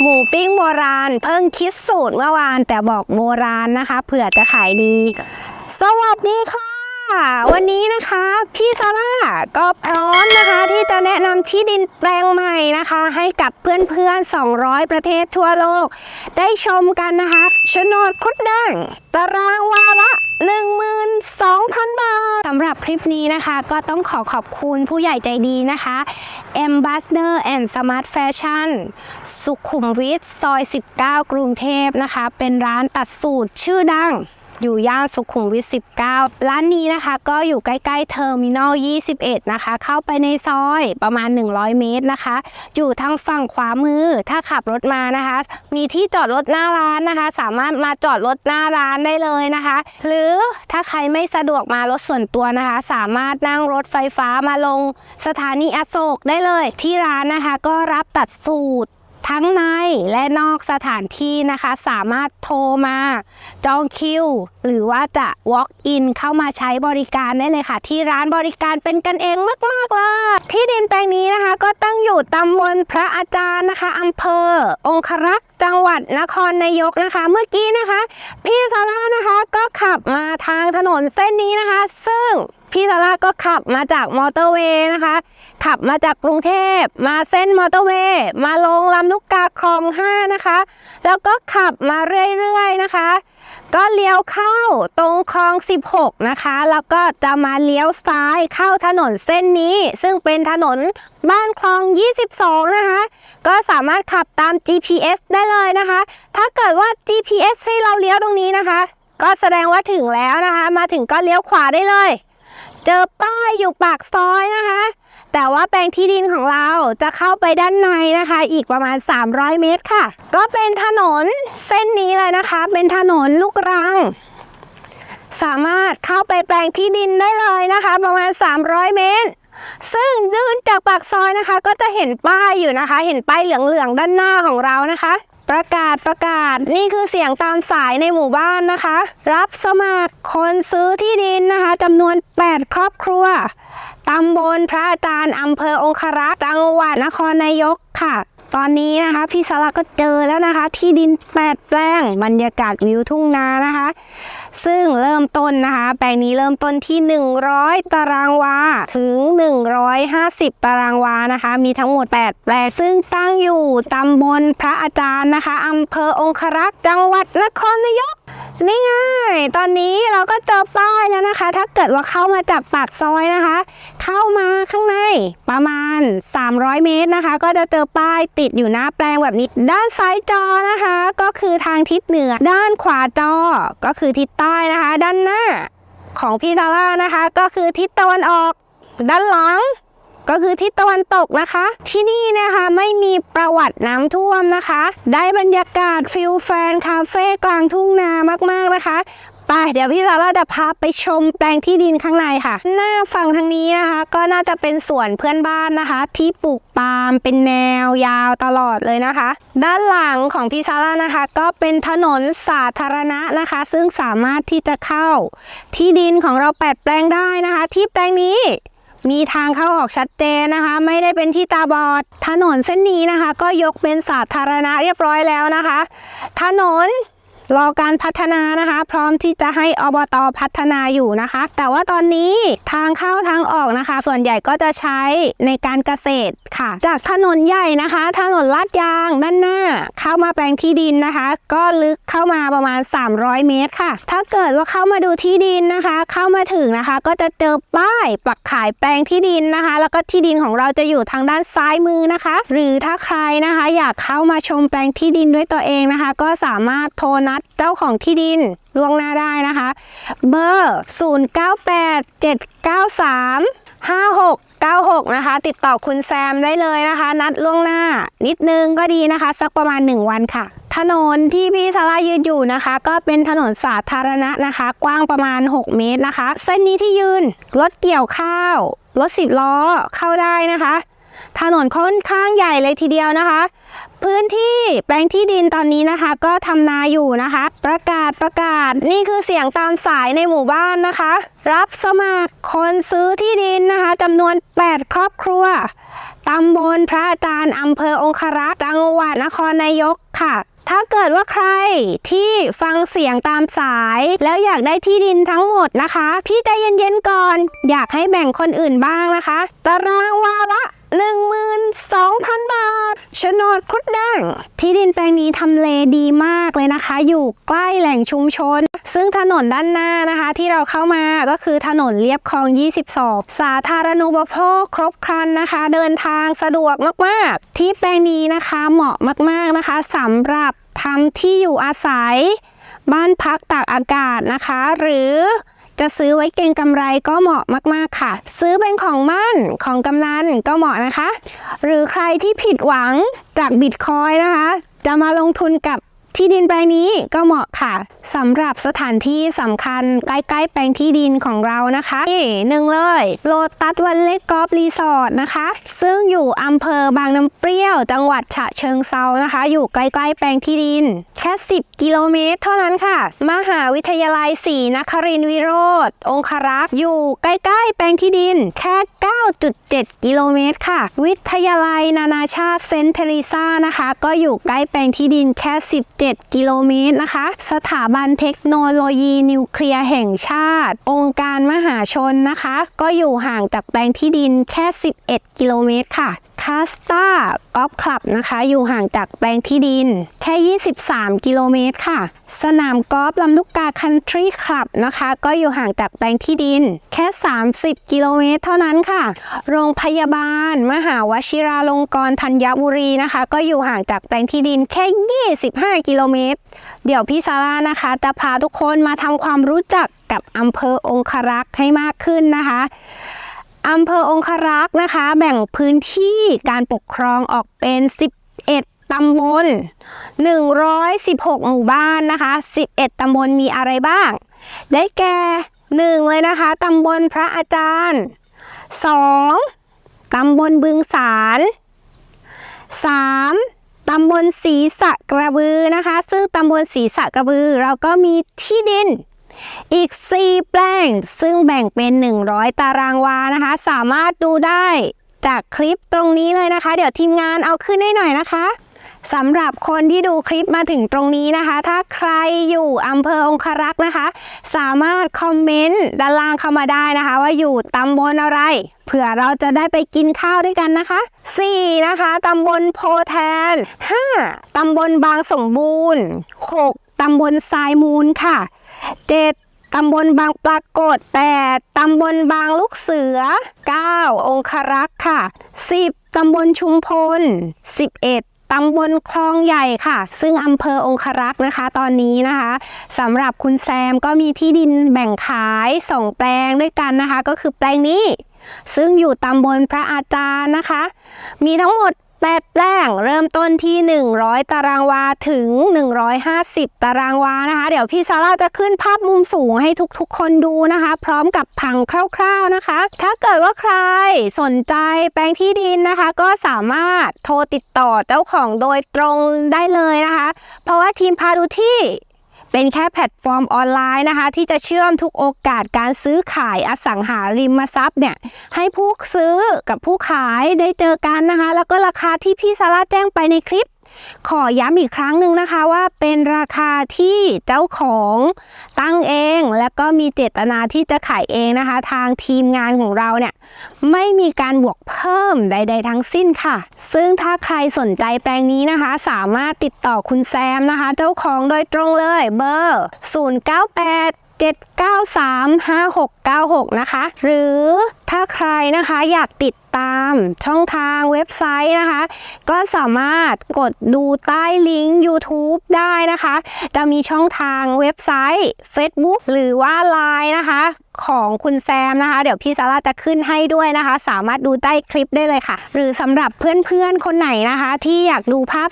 หมูปิ้งโบราณ เพิ่งคิดสูตรเมื่อวานแต่บอกโบราณนะคะเผื่อจะขายดี สวัสดีค่ะ วันนี้นะคะพี่ซาร่าก็พร้อมนะคะ ที่จะแนะนำที่ดินแปลงใหม่นะคะ ให้กับเพื่อนๆ 200 ประเทศทั่วโลก ได้ชมกันนะคะโฉนดคุดแดงตารางวาละ12,000 บาทสำหรับคลิปนี้นะคะ ก็ต้องขอขอบคุณผู้ใหญ่ใจดีนะคะ Ambassador and Smart Fashion สุขุมวิทซอย 19 กรุงเทพนะคะ เป็นร้านตัดสูตรชื่อดัง อยู่ย่านสุขุมวิท 19 ร้านนี้นะคะก็อยู่ใกล้ๆเทอร์มินอล 21 นะคะ เข้าไปในซอยประมาณ 100 เมตรนะคะ อยู่ทางฝั่งขวามือถ้าขับรถมานะคะ มีที่จอดรถหน้าร้านนะคะ สามารถมาจอดรถหน้าร้านได้เลยนะคะ หรือถ้าใครไม่สะดวกมารถส่วนตัวนะคะ สามารถนั่งรถไฟฟ้ามาลงสถานีอโศกได้เลย ที่ร้านนะคะก็รับตัดสูตร ทั้งในและนอกสถานที่นะคะ สามารถโทรมาจองคิว หรือว่าจะ walk in เข้ามาใช้บริการได้เลยค่ะ ที่ร้านบริการเป็นกันเองมาก ๆ เลย ที่ดินแปลงนี้นะคะก็ตั้งอยู่ตำบลพระอาจารย์นะคะอำเภอ องครักษ์จังหวัดนครนายกนะคะ เมื่อกี้นะคะ พี่ซาร่านะคะก็ขับมาทางถนนเส้นนี้นะคะ ซึ่ง พี่ซาร่าก็ขับมาจากมอเตอร์เวย์นะคะ ขับมาจากกรุงเทพมาเส้นมอเตอร์เวย์มาลงลำลูกกาคลอง5นะคะ แล้วก็ขับมาเรื่อยๆนะคะ ก็เลี้ยวเข้าตรงคลอง 16 นะคะ แล้วก็จะมาเลี้ยวซ้ายเข้าถนนเส้นนี้ ซึ่งเป็นถนนบ้านคลอง 22 นะคะ ก็สามารถขับตาม GPS ได้เลยนะคะ ถ้าเกิดว่า GPS ให้เราเลี้ยวตรงนี้นะคะ ก็แสดงว่าถึงแล้วนะคะ มาถึงก็เลี้ยวขวาได้เลย จอป้ายอยู่ปากซอยนะคะ แต่ว่าแปลงที่ดินของเราจะเข้าไปด้านในนะคะ อีกประมาณ 300 เมตรค่ะ ก็เป็นถนนเส้นนี้เลยนะคะ เป็นถนนลูกรัง สามารถเข้าไปแปลงที่ดินได้เลยนะคะ ประมาณ 300 เมตร ซึ่งเดินจากปากซอยนะคะ ก็จะเห็นป้ายอยู่นะคะ เห็นป้ายเหลืองๆด้านหน้าของเรานะคะ ประกาศประกาศ นี่คือเสียงตามสายในหมู่บ้านนะคะ รับสมัครคนซื้อที่ดินนะคะจำนวน 8 ครอบครัวตำบลพระอาจารย์อำเภอองครักษ์จังหวัดนครนายกค่ะ ตอนนี้นะคะพี่สาระก็เจอแล้วนะคะ ที่ดินแปดแปลงบรรยากาศวิวทุ่งนานะคะ ซึ่งเริ่มต้นนะคะ แปลงนี้เริ่มต้นที่ 100 ตารางวาถึง 150 ตารางวานะคะ มีทั้งหมด 8 แปลง ซึ่งตั้งอยู่ตำบลพระอาจารย์นะคะอำเภอองครักษ์จังหวัดนครนายก นี่ไงตอนนี้เราก็เจอป้ายแล้วนะคะ ถ้าเกิดว่าเข้ามาจากปากซอยนะคะ เข้ามาข้างในประมาณ 300 เมตรนะคะ ก็จะเจอป้ายติดอยู่หน้าแปลงแบบนี้ ด้านซ้ายจอนะคะ ก็คือทางทิศเหนือ ด้านขวาจอก็คือทิศใต้นะคะ ด้านหน้าของพี่ซาร่านะคะ ก็คือทิศตะวันออก ด้านหลัง ก็คือทิศตะวันตกนะคะ ที่นี่นะคะไม่มีประวัติน้ำท่วมนะคะ ได้บรรยากาศฟิลแฟนคาเฟ่กลางทุ่งนามากๆนะคะไปเดี๋ยวพี่ซาร่าจะพาไปชมแปลงที่ดินข้างในค่ะ หน้าฝั่งทางนี้นะคะ ก็น่าจะเป็นสวนเพื่อนบ้านนะคะ ที่ปลูกปาล์มเป็นแนวยาวตลอดเลยนะคะ ด้านหลังของพี่ซาร่านะคะ ก็เป็นถนนสาธารณะนะคะ ซึ่งสามารถที่จะเข้าที่ดินของเราแปดแปลงได้นะคะ ที่แปลงนี้ มีทางเข้าออกชัดเจนนะคะ ไม่ได้เป็นที่ตาบอด ถนนเส้นนี้นะคะ ก็ยกเป็นสาธารณะเรียบร้อยแล้วนะคะ ถนน รอการพัฒนานะคะ พร้อมที่จะให้อบตพัฒนาอยู่นะคะ แต่ว่าตอนนี้ทางเข้าทางออกนะคะ ส่วนใหญ่ก็จะใช้ในการเกษตรค่ะ จากถนนใหญ่นะคะ ถนนลาดยางด้านหน้า เข้ามาแปลงที่ดินนะคะ ก็ลึกเข้ามาประมาณ 300 เมตรค่ะ ถ้าเกิดว่าเข้ามาดูที่ดินนะคะ เข้ามาถึงนะคะ ก็จะเจอป้ายปักขายแปลงที่ดินนะคะ แล้วก็ที่ดินของเราจะอยู่ทางด้านซ้ายมือนะคะ หรือถ้าใครนะคะ อยากเข้ามาชมแปลงที่ดินด้วยตัวเองนะคะ ก็สามารถโทรนัดเจ้าของที่ดินล่วงหน้าได้นะคะ เบอร์ 0987935696 นะคะ ติดต่อคุณแซมได้เลยนะคะ นัดล่วงหน้า นิดนึงก็ดีนะคะ สักประมาณ 1 วันค่ะ ถนนที่พี่ซาร่ายืนอยู่นะคะ ก็เป็นถนนสาธารณะนะคะ กว้างประมาณ 6 เมตรนะคะ เส้นนี้ที่ยืนรถเกี่ยวข้าวรถสิบล้อเข้าได้นะคะ ถนนค่อนข้างใหญ่เลยทีเดียวนะคะ พื้นที่แปลงที่ดินตอนนี้นะคะ ก็ทำนาอยู่นะคะ ประกาศประกาศนี่คือเสียงตามสายในหมู่บ้านนะคะ รับสมัครคนซื้อที่ดินนะคะจำนวน 8 ครอบครัวตำบลพระอาจารย์อำเภอองครักษ์จังหวัดนครนายกค่ะถ้าเกิดว่าใครที่ฟังเสียงตามสาย แล้วอยากได้ที่ดินทั้งหมดนะคะ พี่ใจเย็นๆก่อน อยากให้แบ่งคนอื่นบ้างนะคะ ตารางวาละ 12,000 บาทโฉนดคุดแดงที่ดินแปลงนี้ทำเลดีมากเลยนะคะ อยู่ใกล้แหล่งชุมชน ซึ่งถนนด้านหน้านะคะ ที่เราเข้ามาก็คือถนนเลียบคลอง 22 สาธารณูปโภคครบครันนะคะ เดินทางสะดวกมากๆ ที่แปลงนี้นะคะเหมาะมากๆนะคะสำหรับทำที่อยู่อาศัย บ้านพักตากอากาศนะคะ หรือ จะซื้อไว้เก็งกำไรก็เหมาะมากๆค่ะ ซื้อเป็นของมั่นของกำนันก็เหมาะนะคะ หรือใครที่ผิดหวังจากบิตคอยนะคะ จะมาลงทุนกับ ที่ดินแปลงนี้ก็เหมาะค่ะสำหรับสถานที่สำคัญใกล้ๆแปลงที่ดินของเรานะคะนี่หนึ่งเลยโลตัสวันเล็กกอล์ฟรีสอร์ทนะคะ ซึ่งอยู่อำเภอบางน้ำเปรี้ยว จังหวัดฉะเชิงเซานะคะ อยู่ใกล้ๆแปลงที่ดิน แค่ 10 กิโลเมตร เท่านั้นค่ะ มหาวิทยาลัยศรีนครินทรวิโรธองครักษ์อยู่ใกล้ๆแปลงที่ดิน แค่ 9.7 กิโลเมตรค่ะ วิทยาลัยนานาชาติเซนต์เทรีซานะคะ ก็อยู่ใกล้แปลงที่ดินแค่7 กิโลเมตรนะคะ สถาบันเทคโนโลยีนิวเคลียร์แห่งชาติ องค์การมหาชนนะคะ ก็อยู่ห่างจากแปลงที่ดินแค่ 11 กิโลเมตรค่ะ คาสตากอล์ฟคลับนะคะ อยู่ห่างจากแปลงที่ดิน แค่ 23 กิโลเมตรค่ะ สนามกอล์ฟลำลูกกาคันทรีคลับนะคะ ก็อยู่ห่างจากแปลงที่ดิน แค่ 30 กิโลเมตรเท่านั้นค่ะ โรงพยาบาล มหาวชิราลงกรณ์ธัญบุรีนะคะ ก็อยู่ห่างจากแปลงที่ดินแค่ 25 กิโลเมตร เดี๋ยวพี่ซาร่านะคะจะพาทุกคนมาทำความรู้จักกับอำเภอองครักษ์ให้มากขึ้นนะคะ อำเภอองครักษ์นะคะ แบ่งพื้นที่การปกครองออกเป็น 11 ตำบล 116 หมู่บ้านนะคะ 11 ตำบลมีอะไรบ้าง ได้แก่1เลยนะคะ ตำบลพระอาจารย์ 2. ตำบลบึงสาร 3. ตำบลศรีสะกระบือนะคะ ซึ่งตำบลศรีสะกระบือเราก็มีที่ดิน อีก 4 แปลง ซึ่งแบ่งเป็น 100 ตารางวานะคะ สามารถดูได้จากคลิปตรงนี้เลยนะคะ เดี๋ยวทีมงานเอาขึ้นให้หน่อยนะคะสำหรับคนที่ดูคลิปมาถึงตรงนี้นะคะ ถ้าใครอยู่อำเภอองครักษ์นะคะ สามารถคอมเมนต์ด้านล่างเข้ามาได้นะคะ ว่าอยู่ตำบลอะไร เผื่อเราจะได้ไปกินข้าวด้วยกันนะคะ 4. นะคะตำบลโพแทน 5. ตำบลบางสมบูรณ์ 6. ตำบลทรายมูลค่ะ 7. ตำบลบางปรากฏ 8. ตำบลบางลูกเสือ 9. องครักษ์ค่ะ 10. ตำบลชุมพล 11. ตำบลคลองใหญ่ค่ะ ซึ่งอำเภอองครักษ์นะคะ ตอนนี้นะคะสำหรับคุณแซมก็มีที่ดินแบ่งขายสองแปลงด้วยกันนะคะ ก็คือแปลงนี้ ซึ่งอยู่ตำบลพระอาจารย์นะคะ มีทั้งหมด แปดแปลงเริ่มต้นที่ 100 ตารางวาถึง 150 ตารางวานะคะ เดี๋ยวพี่ซาร่าจะขึ้นภาพมุมสูงให้ทุกๆ คนดูนะคะ พร้อมกับผังคร่าวๆนะคะ ถ้าเกิดว่าใครสนใจแปลงที่ดินนะคะ ก็สามารถโทรติดต่อเจ้าของโดยตรงได้เลยนะคะ เพราะว่าทีมพาดูที่ เป็นแค่แพลตฟอร์มออนไลน์นะคะ ที่จะเชื่อมทุกโอกาสการซื้อขายอสังหาริมทรัพย์เนี่ยให้ผู้ซื้อกับผู้ขายได้เจอกันนะคะ แล้วก็ราคาที่พี่ซาร่าแจ้งไปในคลิป ขอย้ำอีกครั้งหนึ่งนะคะว่าเป็นราคาที่เจ้าของตั้งเอง และก็มีเจตนาที่จะขายเองนะคะ ทางทีมงานของเราเนี่ยไม่มีการบวกเพิ่มใด ๆ ทั้งสิ้นค่ะ ซึ่งถ้าใครสนใจแปลงนี้นะคะ สามารถติดต่อคุณแซมนะคะ เจ้าของโดยตรงเลยเบอร์ 098 7935696 นะคะ หรือถ้าใครนะคะอยากติดตามช่องทางเว็บไซต์นะคะ ก็สามารถกดดูใต้ลิงก์ YouTube ได้นะคะ จะมีช่องทางเว็บไซต์ Facebook หรือว่า Line นะคะ ของคุณแซมนะคะ เดี๋ยวพี่ซาร่าจะขึ้นให้ด้วยนะคะ สามารถดูใต้คลิปได้เลยค่ะ หรือสำหรับเพื่อนๆ คนไหนนะคะ ที่อยากดูภาพ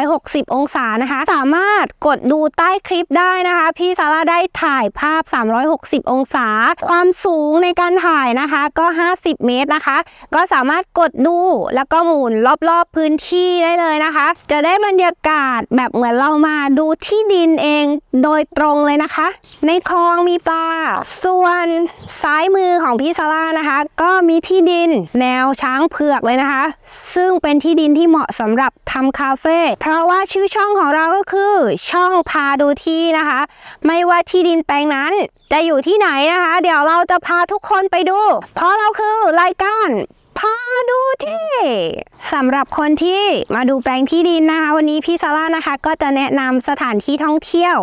360 องศานะคะ สามารถกดดูใต้คลิปได้นะคะ พี่ซาร่าได้ถ่ายภาพ 360 องศา ความสูงในการถ่ายนะคะ ก็ 50 เมตรนะคะก็สามารถกดดูแล้วก็หมุนรอบๆพื้นที่ได้เลยนะคะ จะได้บรรยากาศแบบเหมือนเรามาดูที่ดินเองโดยตรงเลยนะคะ ในคลองมีปลา ส่วนซ้ายมือของพี่ซาร่านะคะ ก็มีที่ดินแนวช้างเผือกเลยนะคะ ซึ่งเป็นที่ดินที่เหมาะสำหรับทำคาเฟ่เพราะว่าชื่อช่องของเราก็คือช่องพาดูที่นะคะ ไม่ว่าที่ดินแปลงนั้นจะอยู่ที่ไหนนะคะ เดี๋ยวเราจะพาทุกคนไปดู เพราะเราคือรายการ พาดูที่สำหรับคนที่มาดูแปลงที่ดินนะคะวันนี้พี่ซาร่านะคะ ก็จะแนะนำสถานที่ท่องเที่ยว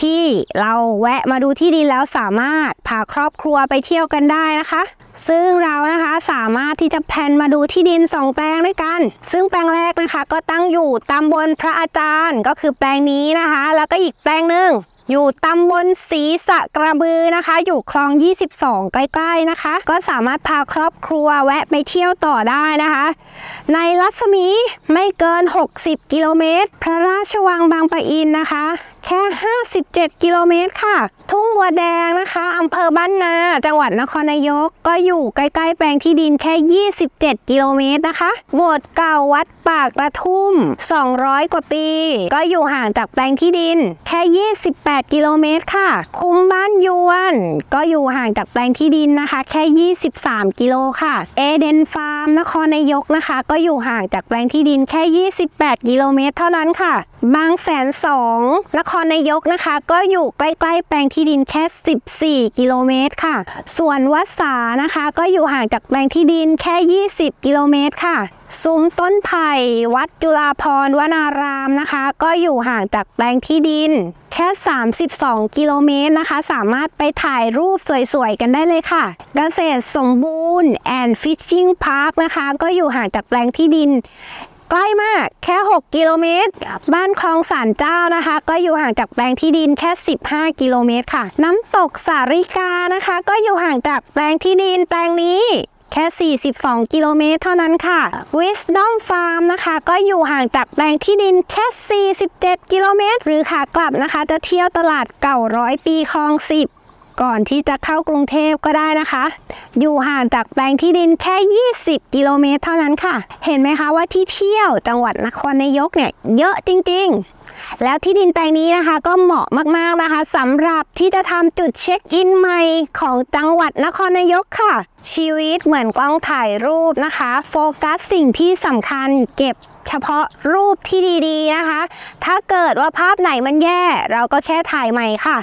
ที่เราแวะมาดูที่ดินแล้วสามารถพาครอบครัวไปเที่ยวกันได้นะคะ ซึ่งเรานะคะสามารถที่จะแพนมาดูที่ดินสองแปลงด้วยกัน ซึ่งแปลงแรกนะคะ ก็ตั้งอยู่ตำบลพระอาจารย์ก็คือแปลงนี้นะคะ แล้วก็อีกแปลงหนึ่ง อยู่ตำบลศรีสะกระบือนะคะ อยู่คลอง 22 ใกล้ๆนะคะ ก็สามารถพาครอบครัวแวะไปเที่ยวต่อได้นะคะ ในรัศมีไม่เกิน 60 กิโลเมตร พระราชวังบางปะอินนะคะ แค่ 57 กิโลเมตรค่ะ ทุ่งบัวแดงนะคะอำเภอบ้านนา จังหวัดนครนายก ก็อยู่ใกล้ๆ แปลงที่ดินแค่ 27 กิโลเมตรนะคะ โบสถ์เก่าวัดปากกระทุ่ม 200 กว่าปี ก็อยู่ห่างจากแปลงที่ดิน แค่ 28 กิโลเมตรค่ะ คุ้มบ้านยวน ก็อยู่ห่างจากแปลงที่ดินนะคะ แค่ 23 กิโลค่ะ เอเดนฟาร์มนครนายกนะคะ ก็อยู่ห่างจากแปลงที่ดินแค่ 28 กิโลเมตร เท่านั้นค่ะ บางแสนสองนคครนายกนะคะ ก็อยู่ใกล้ ๆ แปลงที่ดินแค่ 14 กิโลเมตรค่ะ ส่วนวัดสานะคะ ก็อยู่ห่างจากแปลงที่ดินแค่ 20 กิโลเมตรค่ะซุ้มต้นไผ่วัดจุฬาพรวนารามนะคะ ก็อยู่ห่างจากแปลงที่ดิน แค่ 32 กิโลเมตรนะคะ สามารถไปถ่ายรูปสวยๆ กันได้เลยค่ะ เกษตรสมบูรณ์แอนด์ฟิชชิงพาร์คนะคะ ก็อยู่ห่างจากแปลงที่ดิน ใกล้มากแค่ 6 กิโลเมตร บ้านคลองสารเจ้านะคะ ก็อยู่ห่างจากแปลงที่ดินแค่ 15 กิโลเมตรค่ะ น้ำตกสาริกานะคะ ก็อยู่ห่างจากแปลงที่ดินแปลงนี้แค่ 42 กิโลเมตรเท่านั้นค่ะ Wisdom Farm นะคะ ก็อยู่ห่างจากแปลงที่ดินแค่ 47 กิโลเมตร หรือขากลับนะคะ จะเที่ยวตลาดเก่าร้อยปีคลอง 10 ก่อนที่จะเข้ากรุงเทพก็ได้นะคะ อยู่ห่างจากแปลงที่ดินแค่ 20 กิโลเมตรเท่านั้นค่ะ เห็นไหมคะว่าที่เที่ยวจังหวัดนครนายกเนี่ยเยอะจริงๆ แล้วที่ดินแปลงนี้นะคะก็เหมาะมากๆนะคะสำหรับที่จะทำจุดเช็คอินใหม่ของจังหวัดนครนายกค่ะ ชีวิตเหมือนกล้องถ่ายรูปนะคะ โฟกัสสิ่งที่สำคัญเก็บเฉพาะรูปที่ดีๆนะคะ ถ้าเกิดว่าภาพไหนมันแย่ เราก็แค่ถ่ายใหม่ค่ะ